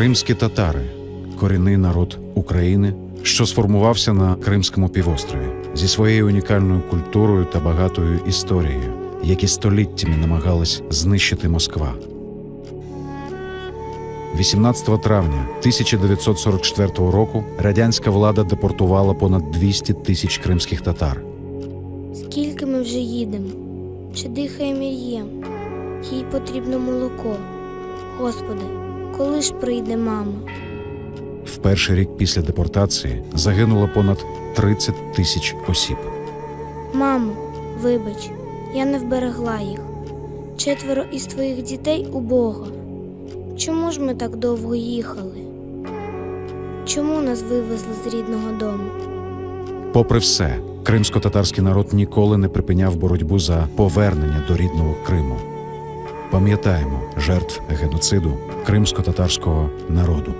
Кримські татари корінний народ України, що сформувався на Кримському півострові зі своєю унікальною культурою та багатою історією, які століттями намагались знищити Москва. 18 травня 1944 року радянська влада депортувала понад 200 тисяч кримських татар. Скільки ми вже їдемо? Чи дихаємо і їм? Їй потрібно молоко. Господи, коли ж прийде мама? В перший рік після депортації загинуло понад 30 тисяч осіб. Мамо, вибач, я не вберегла їх. Четверо із твоїх дітей у Бога. Чому ж ми так довго їхали? Чому нас вивезли з рідного дому? Попри все, кримсько-татарський народ ніколи не припиняв боротьбу за повернення до рідного Криму. Пам'ятаємо жертв геноциду кримсько-татарського народу.